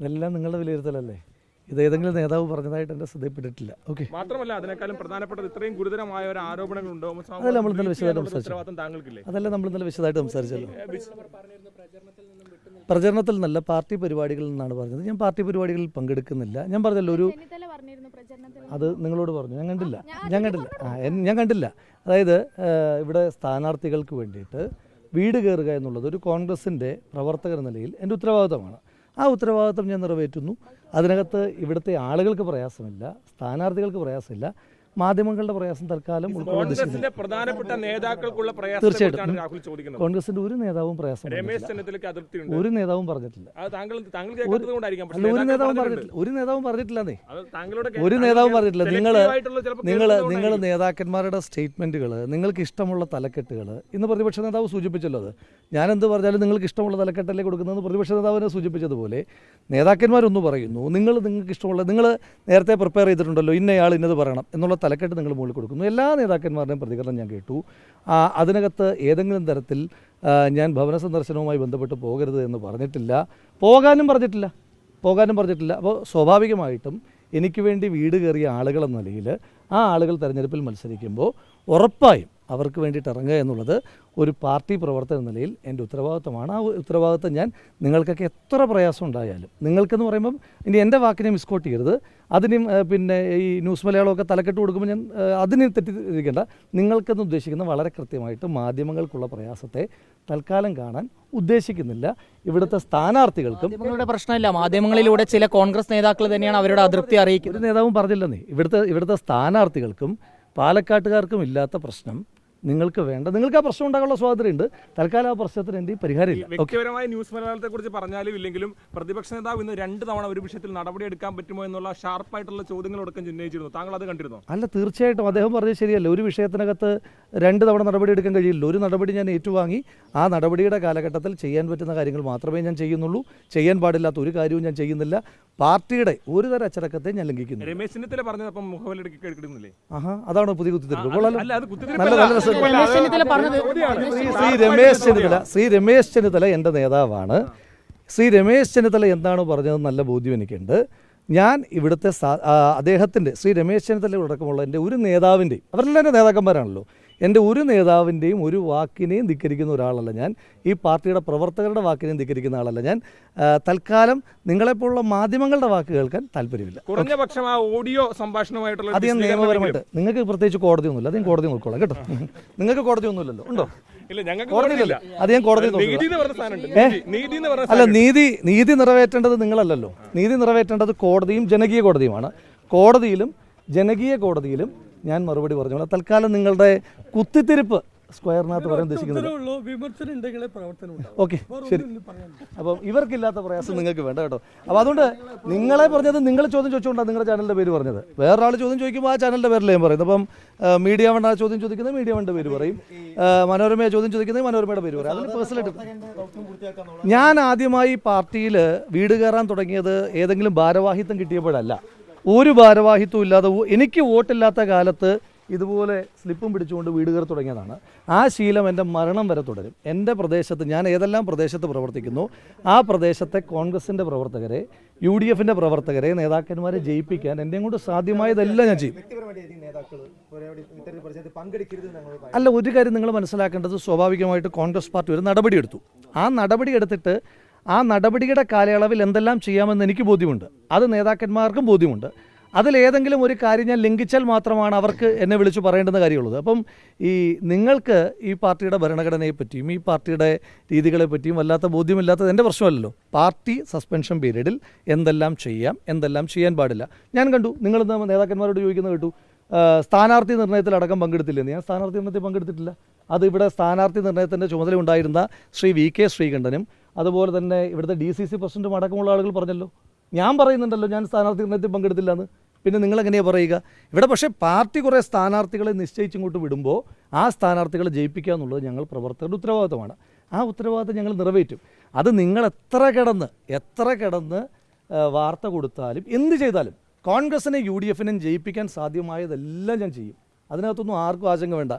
ഇതെല്ലാം നിങ്ങളുടെ വിലയിരുത്തലല്ലേ? ഇത് ഏതെങ്കിലും നേതാവ് പറഞ്ഞതായിട്ട് എന്റെ ശ്രദ്ധയിൽപ്പെട്ടിട്ടില്ല. ഓക്കെ മാത്രമല്ല അതിനേക്കാളും പ്രധാനപ്പെട്ടത് ഇത്രയും ഗുരുതരമായ ഒരു ആരോപണങ്ങളുണ്ടോ? അതല്ല നമ്മൾ ഇന്നലെ വിശദമായിട്ട് സംസാരിച്ചു. ഉത്തരവാദിത്തം അതല്ല നമ്മൾ ഇന്നലെ വിശദമായിട്ട് സംസാരിച്ചല്ലോ. പ്രചരണത്തിൽ നിന്നല്ല പാർട്ടി പരിപാടികളിൽ നിന്നാണ് പറഞ്ഞത്. ഞാൻ പാർട്ടി പരിപാടികളിൽ പങ്കെടുക്കുന്നില്ല. ഞാൻ പറഞ്ഞല്ലോ ഒരു അത് നിങ്ങളോട് പറഞ്ഞു. ഞാൻ കണ്ടില്ല. ഞാൻ കണ്ടില്ല. ഞാൻ കണ്ടില്ല. അതായത് ഇവിടെ സ്ഥാനാർത്ഥികൾക്ക് വേണ്ടിയിട്ട് വീട് കയറുക എന്നുള്ളത് ഒരു കോൺഗ്രസിന്റെ പ്രവർത്തകർ നിലയിൽ എന്റെ ഉത്തരവാദിത്തമാണ്. ആ ഉത്തരവാദിത്വം ഞാൻ നിറവേറ്റുന്നു. അതിനകത്ത് ഇവിടുത്തെ ആളുകൾക്ക് പ്രയാസമില്ല സ്ഥാനാർത്ഥികൾക്ക് പ്രയാസമില്ല മാധ്യമങ്ങളുടെ പ്രയാസം തൽക്കാലം കോൺഗ്രസിന്റെ പ്രധാനപ്പെട്ട നേതാക്കൾക്കുള്ള പ്രയാസം തീർച്ചയായിട്ടും. രാഹുൽ ചോദിക്കുന്നത് കോൺഗ്രസിന്റെ ഒരു നേതാവും പ്രയാസം രമേശ് പറഞ്ഞിട്ടില്ല. ചെന്നിത്തലയ്ക്ക് അതൃപ്തിയുണ്ട് ഒരു നേതാവും പറഞ്ഞിട്ടില്ല. താങ്കൾ താങ്കൾ ഒരു നേതാവും പറഞ്ഞിട്ടില്ല. ഒരു നേതാവും പറഞ്ഞിട്ടില്ലെന്നേ ഒരു നേതാവും പറഞ്ഞിട്ടില്ല. നിങ്ങൾ നിങ്ങൾ നിങ്ങൾ നേതാക്കന്മാരുടെ സ്റ്റേറ്റ്മെന്റുകൾ നിങ്ങൾക്ക് ഇഷ്ടമുള്ള തലക്കെട്ടുകൾ ഇന്ന് പ്രതിപക്ഷ നേതാവ് സൂചിപ്പിച്ചല്ലോ അത്. ഞാൻ എന്ത് പറഞ്ഞാലും നിങ്ങൾക്ക് ഇഷ്ടമുള്ള തലക്കെട്ടല്ലേ കൊടുക്കുന്നതെന്ന് പ്രതിപക്ഷ നേതാവിനെ സൂചിപ്പിച്ചതുപോലെ നേതാക്കന്മാരൊന്ന് പറയുന്നു നിങ്ങൾ നിങ്ങൾക്ക് ഇഷ്ടമുള്ള നിങ്ങൾ നേരത്തെ പ്രിപ്പയർ ചെയ്തിട്ടുണ്ടല്ലോ ഇന്നയാൾ ഇന്നത് പറയണം എന്നുള്ള തലക്കെട്ട് നിങ്ങൾ മുകളിൽ കൊടുക്കുന്നു. എല്ലാ നേതാക്കന്മാരുടെയും പ്രതികരണം ഞാൻ കേട്ടു. അതിനകത്ത് ഏതെങ്കിലും തരത്തിൽ ഞാൻ ഭവന സന്ദർശനവുമായി ബന്ധപ്പെട്ട് പോകരുത് എന്ന് പറഞ്ഞിട്ടില്ല. പോകാനും പറഞ്ഞിട്ടില്ല. പോകാനും പറഞ്ഞിട്ടില്ല. അപ്പോൾ സ്വാഭാവികമായിട്ടും എനിക്ക് വേണ്ടി വീട് കയറിയ ആളുകളെന്ന നിലയിൽ ആ ആളുകൾ തിരഞ്ഞെടുപ്പിൽ മത്സരിക്കുമ്പോൾ ഉറപ്പായും അവർക്ക് വേണ്ടിയിട്ട് ഇറങ്ങുക എന്നുള്ളത് ഒരു പാർട്ടി പ്രവർത്തന നിലയിൽ എന്റെ ഉത്തരവാദിത്തമാണ്. ആ ഉത്തരവാദിത്തം ഞാൻ നിങ്ങൾക്കൊക്കെ എത്ര പ്രയാസം ഉണ്ടായാലും നിങ്ങൾക്കെന്ന് പറയുമ്പം ഇനി എന്റെ വാക്കിനെ മിസ്കോട്ട് ചെയ്യരുത്. അതിനും പിന്നെ ഈ ന്യൂസ് മലയാളമൊക്കെ തലക്കെട്ട് കൊടുക്കുമ്പോൾ ഞാൻ അതിനെ തെറ്റിദ്ധരിക്കേണ്ട. നിങ്ങൾക്കെന്ന് ഉദ്ദേശിക്കുന്ന വളരെ കൃത്യമായിട്ട് മാധ്യമങ്ങൾക്കുള്ള പ്രയാസത്തെ തൽക്കാലം കാണാൻ ഉദ്ദേശിക്കുന്നില്ല. ഇവിടുത്തെ സ്ഥാനാർത്ഥികൾക്കും നിങ്ങളുടെ പ്രശ്നമില്ല. മാധ്യമങ്ങളിലൂടെ ചില കോൺഗ്രസ് നേതാക്കൾ തന്നെയാണ് അവരുടെ അതൃപ്തി അറിയിക്കുന്നത്. നേതാവും പറഞ്ഞില്ലെന്നേ. ഇവിടുത്തെ ഇവിടുത്തെ സ്ഥാനാർത്ഥികൾക്കും പാലക്കാട്ടുകാർക്കും ഇല്ലാത്ത പ്രശ്നം നിങ്ങൾക്ക് വേണ്ട. നിങ്ങൾക്ക് ആ പ്രശ്നം ഉണ്ടാകാനുള്ള സ്വാതന്ത്ര്യമുണ്ട്. തൽക്കാലം ആ പ്രശ്നത്തിന് എന്ത് പരിഹാരമില്ല. വ്യക്തിപരമായ ന്യൂസ് മലയാളത്തെ കുറിച്ച് പറഞ്ഞാലും ഇല്ലെങ്കിലും പ്രതിപക്ഷ നേതാവ് ഇന്ന് രണ്ട് തവണ ഒരു വിഷയത്തിൽ നടപടി എടുക്കാൻ പറ്റുമോ എന്നുള്ള ഷാർപ്പായിട്ടുള്ള ചോദ്യങ്ങളടക്കം ഉന്നയിച്ചിരുന്നു. താങ്കൾ അത് കണ്ടിരുന്നു? അല്ല തീർച്ചയായിട്ടും. അദ്ദേഹം പറഞ്ഞത് ശരിയല്ല. ഒരു വിഷയത്തിനകത്ത് രണ്ട് തവണ നടപടി എടുക്കാൻ കഴിയില്ല. ഒരു നടപടി ഞാൻ ഏറ്റുവാങ്ങി. ആ നടപടിയുടെ കാലഘട്ടത്തിൽ ചെയ്യാൻ പറ്റുന്ന കാര്യങ്ങൾ മാത്രമേ ഞാൻ ചെയ്യുന്നുള്ളൂ. ചെയ്യാൻ പാടില്ലാത്ത ഒരു കാര്യവും ഞാൻ ചെയ്യുന്നില്ല. പാർട്ടിയുടെ ഒരു തര അച്ചടക്കത്തെ ഞാൻ ലംഘിക്കുന്നു രമേശ് ചെന്നിത്തല പറഞ്ഞത് അപ്പം മുഖവിലെടുക്കി എടുക്കുന്നില്ലേ ആഹാ അതാണോ പുതിയ കുത്തിത്തിരിപ്പ്. നല്ല നല്ല രസം. ശ്രീ ശ്രീ രമേശ് ചെന്നിത്തല ശ്രീ രമേശ് ചെന്നിത്തല എന്റെ നേതാവാണ്. ശ്രീ രമേശ് ചെന്നിത്തല എന്താണ് പറഞ്ഞത് നല്ല ബോധ്യം എനിക്കുണ്ട്. ഞാൻ ഇവിടുത്തെ അദ്ദേഹത്തിന്റെ അദ്ദേഹത്തിന്റെ ശ്രീ രമേശ് ചെന്നിത്തല അടക്കമുള്ള എന്റെ ഒരു നേതാവിന്റെയും അവരെല്ലാം എന്റെ നേതാക്കന്മാരാണല്ലോ. എന്റെ ഒരു നേതാവിന്റെയും ഒരു വാക്കിനെയും ധിക്കരിക്കുന്ന ഒരാളല്ല ഞാൻ. ഈ പാർട്ടിയുടെ പ്രവർത്തകരുടെ വാക്കിനെയും ധിക്കരിക്കുന്ന ആളല്ല ഞാൻ. തൽക്കാലം നിങ്ങളെപ്പോലുള്ള മാധ്യമങ്ങളുടെ വാക്ക് കേൾക്കാൻ താല്പര്യമില്ല. കുറഞ്ഞ പക്ഷം ആ ഓഡിയോ സംഭാഷണമായിട്ടുള്ള അത് ഞാൻ നിയമപരമായിട്ട് നിങ്ങൾക്ക് പ്രത്യേകിച്ച് കോടതിയൊന്നുമില്ല അത് ഞാൻ കോടതി നോക്കോളാം കേട്ടോ. നിങ്ങൾക്ക് കോടതിയൊന്നുമില്ലല്ലോ ഉണ്ടോ? അത് ഞാൻ കോടതി അല്ല നീതി നീതി നിറവേറ്റേണ്ടത് നിങ്ങളല്ലല്ലോ. നീതി നിറവേറ്റേണ്ടത് കോടതിയും ജനകീയ കോടതിയുമാണ്. കോടതിയിലും ജനകീയ കോടതിയിലും ഞാൻ മറുപടി പറഞ്ഞോളാം തൽക്കാലം നിങ്ങളുടെ കുത്തിത്തിരിപ്പ് സ്ക്വയറിനകത്ത് പറയാൻ ഉദ്ദേശിക്കുന്നത് ഓക്കെ ശരി. അപ്പം ഇവർക്കില്ലാത്ത പ്രയാസം നിങ്ങൾക്ക് വേണ്ട കേട്ടോ. അപ്പോൾ അതുകൊണ്ട് നിങ്ങളെ പറഞ്ഞത് നിങ്ങൾ ചോദ്യം ചോദിച്ചുകൊണ്ടാണ് നിങ്ങളുടെ ചാനലിന്റെ പേര് പറഞ്ഞത്. വേറൊരാൾ ചോദ്യം ചോദിക്കുമ്പോൾ ആ ചാനലിന്റെ പേരിൽ ഞാൻ പറയുന്നത്. അപ്പം മീഡിയ വൺ ആ ചോദ്യം ചോദിക്കുന്നത് മീഡിയ വണ്ണിന്റെ പേര് പറയും. മനോരമയെ ചോദ്യം ചോദിക്കുന്നത് മനോരമയുടെ പേര് പറയും. അതിന് പേഴ്സണലായിട്ട് ഞാൻ ആദ്യമായി പാർട്ടിയിൽ വീട് കയറാൻ തുടങ്ങിയത് ഏതെങ്കിലും ഭാരവാഹിത്വം കിട്ടിയപ്പോഴല്ല. ഒരു ഭാരവാഹിത്വം ഇല്ലാതെ എനിക്ക് വോട്ടില്ലാത്ത കാലത്ത് ഇതുപോലെ സ്ലിപ്പും പിടിച്ചുകൊണ്ട് വീട് കയറി തുടങ്ങിയതാണ്. ആ ശീലം എന്റെ മരണം വരെ തുടരും. എന്റെ പ്രദേശത്ത് ഞാൻ ഏതെല്ലാം പ്രദേശത്ത് പ്രവർത്തിക്കുന്നു ആ പ്രദേശത്തെ കോൺഗ്രസിന്റെ പ്രവർത്തകരെ യു ഡി എഫിന്റെ പ്രവർത്തകരെ നേതാക്കന്മാരെ ജയിപ്പിക്കാൻ എന്നെയും കൊണ്ട് സാധ്യമായതെല്ലാം ഞാൻ ചെയ്യും. അല്ല ഒരു കാര്യം നിങ്ങൾ മനസ്സിലാക്കേണ്ടത് സ്വാഭാവികമായിട്ട് കോൺഗ്രസ് പാർട്ടി ഒരു നടപടിയെടുത്തു. ആ നടപടി എടുത്തിട്ട് ആ നടപടിയുടെ കാലയളവിൽ എന്തെല്ലാം ചെയ്യാമെന്ന് എനിക്ക് ബോധ്യമുണ്ട്. അത് നേതാക്കന്മാർക്കും ബോധ്യമുണ്ട്. അതിലേതെങ്കിലും ഒരു കാര്യം ഞാൻ ലംഘിച്ചാൽ മാത്രമാണ് അവർക്ക് എന്നെ വിളിച്ചു പറയേണ്ടുന്ന കാര്യമുള്ളത്. അപ്പം ഈ നിങ്ങൾക്ക് ഈ പാർട്ടിയുടെ ഭരണഘടനയെപ്പറ്റിയും ഈ പാർട്ടിയുടെ രീതികളെ പറ്റിയും വല്ലാത്ത ബോധ്യമില്ലാത്തത് എന്റെ പ്രശ്നമല്ലല്ലോ. പാർട്ടി സസ്പെൻഷൻ പീരീഡിൽ എന്തെല്ലാം ചെയ്യാം എന്തെല്ലാം ചെയ്യാൻ പാടില്ല. ഞാൻ കണ്ടു നിങ്ങൾ നേതാക്കന്മാരോട് ചോദിക്കുന്നത് കേട്ടു? സ്ഥാനാർത്ഥി നിർണയത്തിലടക്കം പങ്കെടുത്തില്ലെന്ന്. ഞാൻ സ്ഥാനാർത്ഥി നിർണയത്തിൽ പങ്കെടുത്തിട്ടില്ല. അത് ഇവിടെ സ്ഥാനാർത്ഥി നിർണയത്തിന്റെ ചുമതല ഉണ്ടായിരുന്ന ശ്രീ വി കെ ശ്രീകണ്ഠനും അതുപോലെ തന്നെ ഇവിടുത്തെ ഡി സി സി പ്രസിഡന്റും അടക്കമുള്ള ആളുകൾ പറഞ്ഞല്ലോ. ഞാൻ പറയുന്നുണ്ടല്ലോ ഞാൻ സ്ഥാനാർത്ഥി നിർണയത്തിൽ പങ്കെടുത്തില്ല എന്ന് പിന്നെ നിങ്ങൾ എങ്ങനെയാണ് പറയുക? ഇവിടെ പക്ഷേ പാർട്ടി കുറേ സ്ഥാനാർത്ഥികളെ നിശ്ചയിച്ചിങ്ങോട്ട് വിടുമ്പോൾ ആ സ്ഥാനാർത്ഥികളെ ജയിപ്പിക്കുക എന്നുള്ളത് ഞങ്ങൾ പ്രവർത്തകരുടെ ഉത്തരവാദിത്തമാണ്. ആ ഉത്തരവാദിത്തം ഞങ്ങൾ നിറവേറ്റും. അത് നിങ്ങൾ എത്ര കിടന്ന് എത്ര കിടന്ന് വാർത്ത കൊടുത്താലും എന്ത് ചെയ്താലും കോൺഗ്രസിനെ യു ഡി എഫിനെയും ജയിപ്പിക്കാൻ സാധ്യമായതെല്ലാം ഞാൻ ചെയ്യും. അതിനകത്തൊന്നും ആർക്കും ആശങ്ക വേണ്ട.